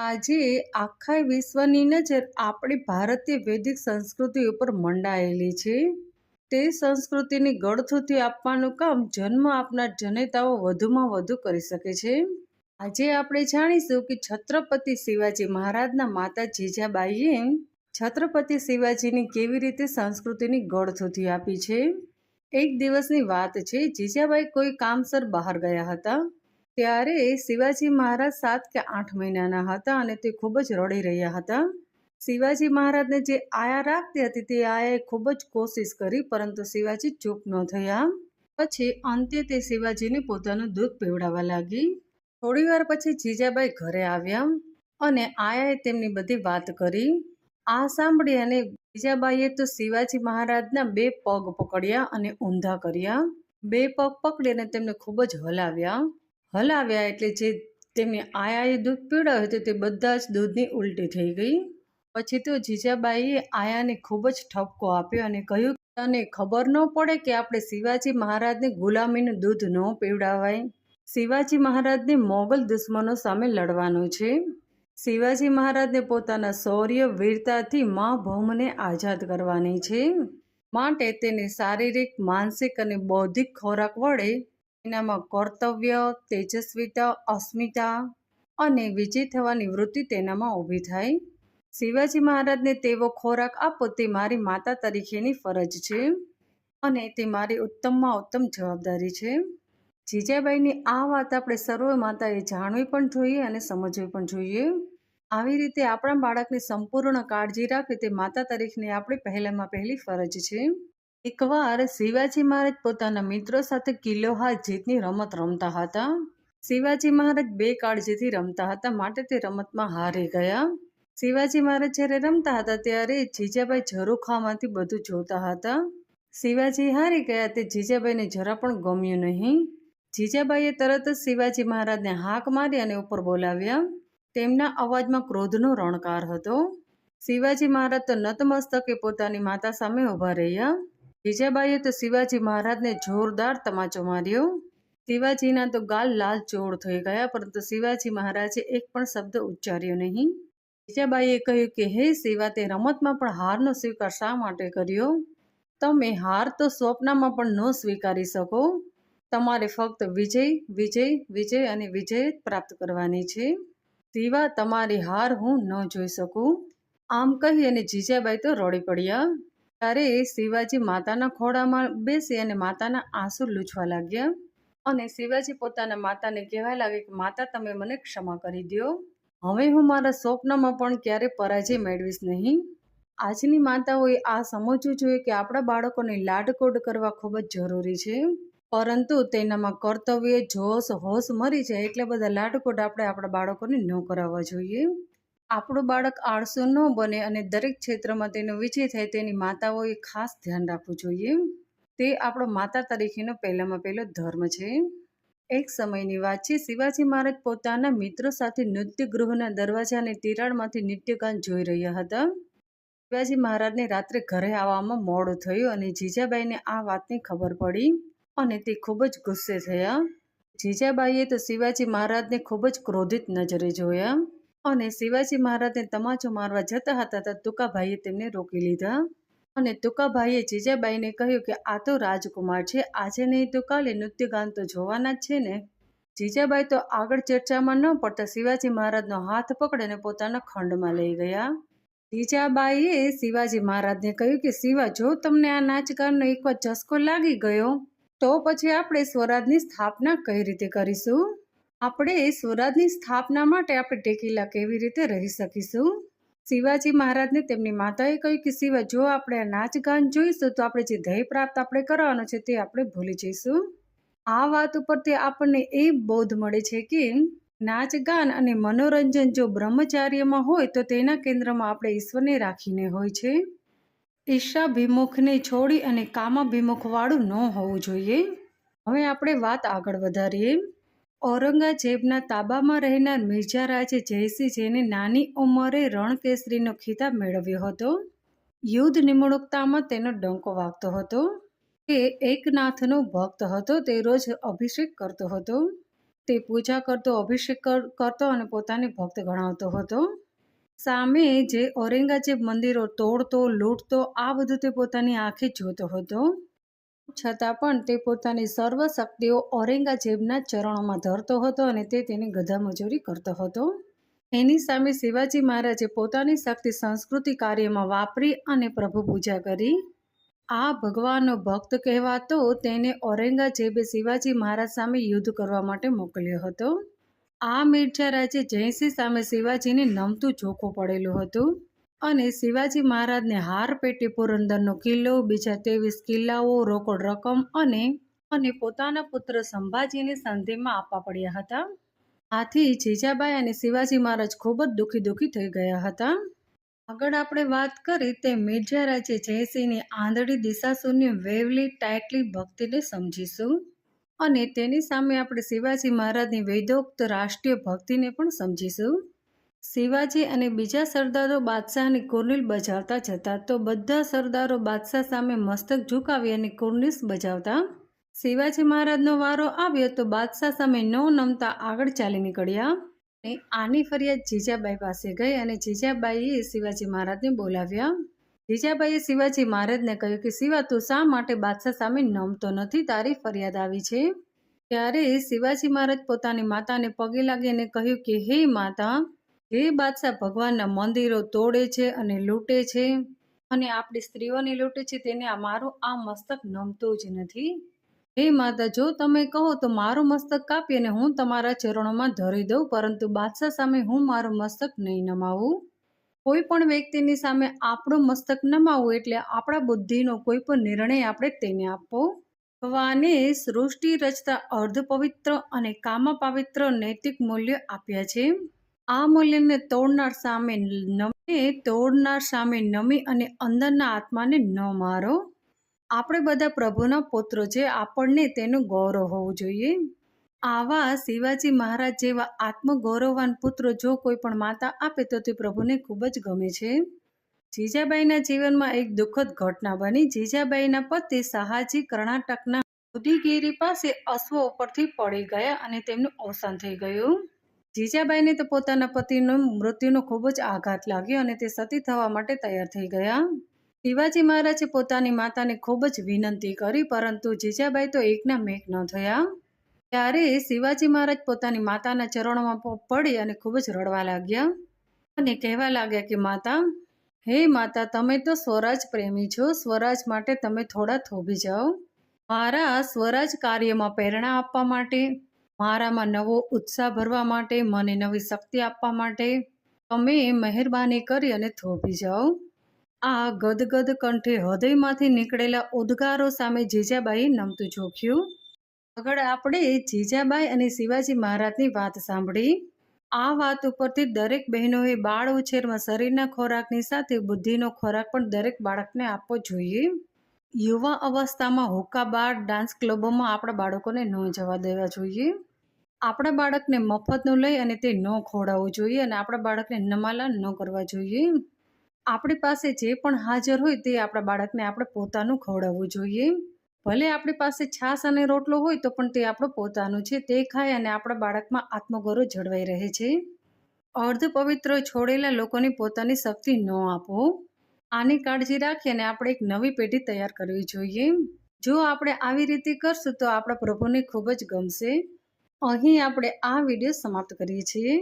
આજે આખા વિશ્વની નજર આપણી ભારતીય વૈદિક સંસ્કૃતિ ઉપર મંડાયેલી છે. તે સંસ્કૃતિની ગળથુથી આપવાનું કામ જન્મ આપનાર જનેતાઓ વધુમાં વધુ કરી શકે છે. આજે આપણે જાણીશું કે છત્રપતિ શિવાજી મહારાજના માતા જીજાબાઈએ છત્રપતિ શિવાજીની કેવી રીતે સંસ્કૃતિની ગળથુથી આપી છે. એક દિવસની વાત છે, જીજાબાઈ કોઈ કામસર બહાર ગયા હતા. ત્યારે શિવાજી મહારાજ સાત કે આઠ મહિનાના હતા અને તે ખૂબ જ રડી રહ્યા હતા. શિવાજી મહારાજને જે આયા રાખતી હતી તે આયાએ ખૂબ જ કોશિશ કરી, પરંતુ શિવાજી ચૂપ ન થયા. પછી અંતે તે શિવાજીને પોતાનું દૂધ પીવડાવવા લાગી. થોડી વાર પછી જીજાબાઈ ઘરે આવ્યા અને આયાએ તેમની બધી વાત કરી. આ સાંભળી અને જીજાબાઈએ તો શિવાજી મહારાજના બે પગ પકડ્યા અને ઊંધા કર્યા. બે પગ પકડીને તેમને ખૂબ જ હલાવ્યા. હલાવ્યા એટલે જે તેમને આયાએ દૂધ પીવડાવ્યું હતું તે બધા જ દૂધની ઉલટી થઈ ગઈ. પછી તો જીજાબાઈએ આયાને ખૂબ જ ઠપકો આપ્યો અને કહ્યું તને ખબર ન પડે કે આપણે શિવાજી મહારાજને ગુલામીનું દૂધ ન પીવડાવાય. શિવાજી મહારાજને મોગલ દુશ્મનો સામે લડવાનું છે. શિવાજી મહારાજને પોતાના શૌર્ય, વીરતાથી મા ભૌમને આઝાદ કરવાની છે. માટે તેને શારીરિક, માનસિક અને બૌદ્ધિક ખોરાક વડે એનામાં કર્તવ્ય, તેજસ્વીતા, અસ્મિતા અને વિજય થવાની વૃત્તિ તેનામાં ઊભી થાય શિવાજી મહારાજને તેવો ખોરાક આપો, તે મારી માતા તરીકેની ફરજ છે અને તે મારી ઉત્તમમાં ઉત્તમ જવાબદારી છે. જીજાબાઈની આ વાત આપણે સર્વ માતાએ જાણવી પણ જોઈએ અને સમજવી પણ જોઈએ. આવી રીતે આપણા બાળકની સંપૂર્ણ કાળજી રાખવી તે માતા તરીકેની આપણી પહેલામાં પહેલી ફરજ છે. એકવાર શિવાજી મહારાજ પોતાના મિત્રો સાથે કિલ્લો હાથ જીતની રમત રમતા હતા. શિવાજી મહારાજ બે કાળજીથી રમતા હતા, માટે તે રમતમાં હારી ગયા. શિવાજી મહારાજ જ્યારે રમતા હતા, ત્યારે જીજાબાઈ ઝરૂખામાંથી બધું જોતા હતા. શિવાજી હારી ગયા, તે જીજાબાઈને જરા પણ ગમ્યું નહીં. જીજાબાઈએ તરત જ શિવાજી મહારાજને હાક મારી અને ઉપર બોલાવ્યા. તેમના અવાજમાં ક્રોધનો રણકાર હતો. શિવાજી મહારાજ તો નતમસ્તકે પોતાની માતા સામે ઊભા રહ્યા. જીજાબાઈએ તો શિવાજી મહારાજને જોરદાર તમાચો માર્યો. શિવાજીના તો ગાલ લાલ ચોર થઈ ગયા, પરંતુ શિવાજી મહારાજે એક પણ શબ્દ ઉચ્ચાર્યો નહીં. જીજાબાઈએ કહ્યું કે, હે શિવા, તે રમતમાં પણ હારનો સ્વીકાર શા માટે કર્યો? તમે હાર તો સ્વપ્નમાં પણ ન સ્વીકારી શકો. તમારે ફક્ત વિજય વિજય વિજય અને વિજય પ્રાપ્ત કરવાની છે. શિવા, તમારી હાર હું ન જોઈ શકું. આમ કહી અને જીજાબાઈ તો રડી પડ્યા. ત્યારે શિવાજી માતાના ખોળામાં બેસી અને માતાના આંસુ લૂછવા લાગ્યા. અને શિવાજી પોતાના માતાને કહેવા લાગે કે, માતા, તમે મને ક્ષમા કરી દો હવે હું મારા સ્વપ્નમાં પણ ક્યારે પરાજય મેળવીશ નહીં. આજની માતાઓએ આ સમજવું જોઈએ કે આપણા બાળકોને લાડકોડ કરવા ખૂબ જ જરૂરી છે. પરંતુ તેનામાં કર્તવ્ય, જોશ, હોશ મરી જાય એટલે બધા લાડકોડ આપણે આપણા બાળકોને ન કરાવવા જોઈએ. આપણું બાળક આળસુ ન બને અને દરેક ક્ષેત્રમાં તેનો વિજય થાય તેની માતાઓએ ખાસ ધ્યાન રાખવું જોઈએ. તે આપણો માતા તરીકેનો પહેલામાં પહેલો ધર્મ છે. એક સમયની વાત છે, શિવાજી મહારાજ પોતાના મિત્રો સાથે નૃત્ય ગૃહના દરવાજાની તિરાડમાંથી નૃત્યગાન જોઈ રહ્યા હતા. શિવાજી મહારાજને રાત્રે ઘરે આવવામાં મોડું થયું અને જીજાબાઈને આ વાતની ખબર પડી અને તે ખૂબ જ ગુસ્સે થયા. જીજાબાઈએ તો શિવાજી મહારાજને ખૂબ જ ક્રોધિત નજરે જોયા. અને શિવાજી મહારાજને તમાચો મારવા જતા હતા તો તુકાભાઈએ તેમને રોકી લીધા. અને તુકાભાઈએ જીજાબાઈને કહ્યું કે આ તો રાજકુમાર છે, આજે નહીં તો કાલે નૃત્યગાન તો જોવાના જ છે ને. જીજાબાઈ તો આગળ ચર્ચામાં ન પડતા શિવાજી મહારાજનો હાથ પકડીને પોતાના ખંડમાં લઈ ગયા. જીજાબાઈએ શિવાજી મહારાજને કહ્યું કે શિવા, જો તમને આ નાચગાનનો એકવાર ચસ્કો લાગી ગયો, તો પછી આપણે સ્વરાજની સ્થાપના કઈ રીતે કરીશું? આપણે સ્વરાજની સ્થાપના માટે આપણે ટેકીલા કેવી રીતે રહી શકીશું? શિવાજી મહારાજને તેમની માતાએ કહ્યું કે, શિવા, જો આપણે આ નાચગાન જોઈશું, તો આપણે જે ધ્યેય પ્રાપ્ત આપણે કરવાનું છે તે આપણે ભૂલી જઈશું. આ વાત ઉપરથી આપણને એ બોધ મળે છે કે, નાચ ગાન અને મનોરંજન જો બ્રહ્મચાર્યમાં હોય, તો તેના કેન્દ્રમાં આપણે ઈશ્વરને રાખીને હોય છે. ઈર્ષાભિમુખને છોડી અને કામાભિમુખવાળું ન હોવું જોઈએ. હવે આપણે વાત આગળ વધારીએ. ઔરંગઝેબના તાબામાં રહેનાર મિર્ઝા રાજે જયસિંહ જેને નાની ઉંમરે રણકેસરીનો ખિતાબ મેળવ્યો હતો. યુદ્ધ નિમણૂકતામાં તેનો ડંકો વાગતો હતો તે એકનાથનો ભક્ત હતો તે રોજ અભિષેક કરતો હતો. તે પૂજા કરતો, અભિષેક કરતો અને પોતાને ભક્ત ગણાવતો હતો. સામે જે ઔરંગઝેબ મંદિરો તોડતો, લૂંટતો, આ બધું તે પોતાની આંખે જોતો હતો. છતાં પણ તે પોતાની સર્વ શક્તિઓ ઔરંગઝેબના ચરણોમાં ધરતો હતો અને તે તેની ગધા મજૂરી કરતો હતો. એની સામે શિવાજી મહારાજે પોતાની શક્તિ સંસ્કૃતિ કાર્યમાં વાપરી અને પ્રભુ પૂજા કરી. આ ભગવાનનો ભક્ત કહેવાતો તેને ઔરંગઝેબે શિવાજી મહારાજ સામે યુદ્ધ કરવા માટે મોકલ્યો હતો. આ મિર્ઝા રાજે જયસિંહ સામે શિવાજીને નમતું જોખું પડેલું હતું. અને શિવાજી મહારાજને હાર પેટે પુરંદરનો કિલ્લો, બીજા ત્રેવીસ કિલ્લાઓ, રોકડ રકમ અને અને પોતાના પુત્ર સંભાજીને સંધિમાં આપવા પડ્યા હતા. આથી જીજાબાઈ અને શિવાજી મહારાજ ખૂબ જ દુઃખી દુઃખી થઈ ગયા હતા. આગળ આપણે વાત કરી તે મિર્જા રાજે જયસિંહની આંધળી દિશાશૂન્ય વેવલી ટાઇટલી ભક્તિને સમજીશું. અને તેની સામે આપણે શિવાજી મહારાજની વેદોક્ત રાષ્ટ્રીય ભક્તિને પણ સમજીશું. શિવાજી અને બીજા સરદારો બાદશાહની કુર્નિલ બજાવતા જતા તો બધા સરદારો બાદશાહ સામે મસ્તક ઝુકાવી અને કુર્નિસ બજાવતા. શિવાજી મહારાજનો વારો આવ્યો તો બાદશાહ સામે ન નમતા આગળ ચાલી નીકળ્યા. અને આની ફરિયાદ જીજાબાઈ પાસે ગઈ અને જીજાબાઈએ શિવાજી મહારાજને બોલાવ્યા. જીજાબાઈએ શિવાજી મહારાજને કહ્યું કે, શિવા, તું શા માટે બાદશાહ સામે નમતો નથી? તારી ફરિયાદ આવી છે. ત્યારે શિવાજી મહારાજ પોતાની માતાને પગે લાગીને કહ્યું કે, હે માતા જે બાદશાહ, ભગવાનના મંદિરો તોડે છે અને લૂંટે છે અને આપણી સ્ત્રીઓને લૂંટે છે, તેને આ મારું આ મસ્તક નમતું જ નથી. હે માતા, જો તમે કહો તો મારું મસ્તક કાપી અને હું તમારા ચરણોમાં ધરી દઉં, પરંતુ બાદશાહ સામે હું મારું મસ્તક નહીં નમાવું. કોઈ પણ વ્યક્તિની સામે આપણું મસ્તક નમાવું એટલે આપણા બુદ્ધિનો કોઈ પણ નિર્ણય આપણે તેને આપવો. ભગવાને સૃષ્ટિ રચતા અર્ધ પવિત્ર અને કામા પવિત્ર નૈતિક મૂલ્ય આપ્યા છે. આ મૂલ્યને તોડનાર સામે નમે, તોડનાર સામે નમી અને અંદરના આત્માને ન મારો. આપણે બધા પ્રભુના પુત્રો છે, આપણને તેનું ગૌરવ હોવું જોઈએ. આવા શિવાજી મહારાજ જેવા આત્મગૌરવવાન પુત્રો જો કોઈ પણ માતા આપે, તો તે પ્રભુને ખૂબ જ ગમે છે. જીજાબાઈના જીવનમાં એક દુઃખદ ઘટના બની. જીજાબાઈના પતિ શાહાજી કર્ણાટકના ઉદીગીરી પાસે અશ્વ ઉપરથી પડી ગયા અને તેમનું અવસાન થઈ ગયું. જીજાબાઈને તો પોતાના પતિનું મૃત્યુનો ખૂબ જ આઘાત લાગ્યો અને તે સતી થવા માટે તૈયાર થઈ ગયા. શિવાજી મહારાજે પોતાની માતાને ખૂબ જ વિનંતી કરી, પરંતુ જીજાબાઈ તો એકના મેઘ ન થયા. ત્યારે શિવાજી મહારાજ પોતાની માતાના ચરણોમાં પડી અને ખૂબ જ રડવા લાગ્યા અને કહેવા લાગ્યા કે, માતા, હે માતા, તમે તો સ્વરાજ પ્રેમી છો. સ્વરાજ માટે તમે થોડા થોભી જાઓ. મારા સ્વરાજ કાર્યમાં પ્રેરણા આપવા માટે મારામાં નવો ઉત્સાહ ભરવા માટે, મને નવી શક્તિ આપવા માટે તમે મહેરબાની કરી અને થોભી જાઓ. આ ગદગદ કંઠે હૃદયમાંથી નીકળેલા ઉદ્ગારો સામે જીજાબાઈએ નમતું જોખ્યું આગળ આપણે જીજાબાઈ અને શિવાજી મહારાજની વાત સાંભળી. આ વાત ઉપરથી દરેક બહેનોએ બાળ ઉછેરમાં શરીરના ખોરાકની સાથે બુદ્ધિનો ખોરાક પણ દરેક બાળકને આપવો જોઈએ. યુવા અવસ્થામાં હુક્કા બાર ડાન્સ ક્લબોમાં આપણા બાળકોને ન જવા દેવા જોઈએ. આપણા બાળકને મફતનું લઈ અને તે ન ખવડાવવું જોઈએ અને આપણા બાળકને નમાલા ન કરવા જોઈએ. આપણી પાસે જે પણ હાજર હોય તે આપણા બાળકને આપણે પોતાનું ખવડાવવું જોઈએ. ભલે આપણી પાસે છાશ અને રોટલો હોય તો પણ તે આપણું પોતાનું છે, તે ખાય અને આપણા બાળકમાં આત્મગૌરવ જળવાઈ રહે છે. અર્ધ પવિત્ર છોડેલા લોકોને પોતાની શક્તિ ન આપો. આની કાળજી રાખી અને આપણે એક નવી પેઢી તૈયાર કરવી જોઈએ. જો આપણે આવી રીતે કરશું તો આપણા પ્રભુને ખૂબ જ ગમશે. અહીં આપણે આ વીડિયો સમાપ્ત કરીએ છીએ.